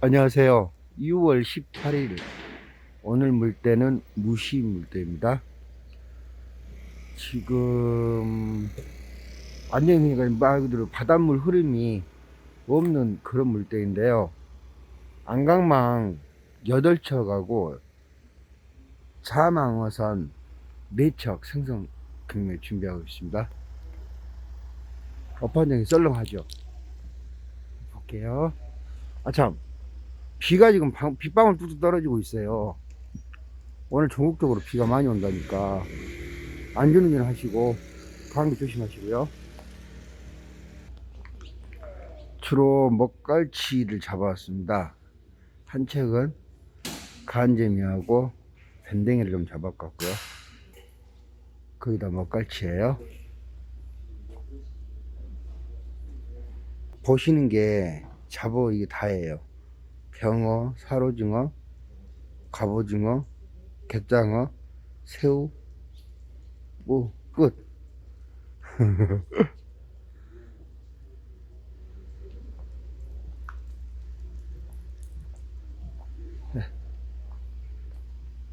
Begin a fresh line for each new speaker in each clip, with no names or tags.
안녕하세요. 6월 18일 오늘 물때는 무시 물때입니다. 지금 안녕히가 말 그대로 바닷물 흐름이 없는 그런 물때인데요. 안강망 8척하고 자망어선 4척 생성 경매 준비하고 있습니다. 어판장이 썰렁하죠? 볼게요. 아, 참. 비가 지금 방- 빗방울 뚝뚝 떨어지고 있어요. 오늘 전국적으로 비가 많이 온다니까 안전운전 하시고 감기 조심하시고요. 주로 먹갈치를 잡아왔습니다. 한 책은 간재미하고 밴댕이를 좀 잡아갔고요. 거기다 먹갈치예요. 보시는 게 잡어 이게 다예요. 병어, 사로징어, 갑오징어, 갯장어, 새우, 뭐 끝. 네.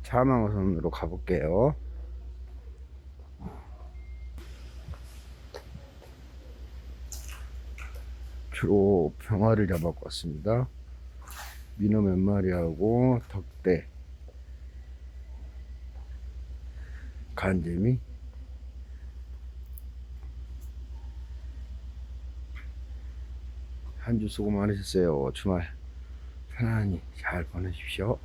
자망어선으로 가볼게요. 주로 병어를 잡아고 왔습니다. 민어 몇 마리하고 덕대. 간재미. 한 주 수고 많으셨어요. 주말 편안히 잘 보내십시오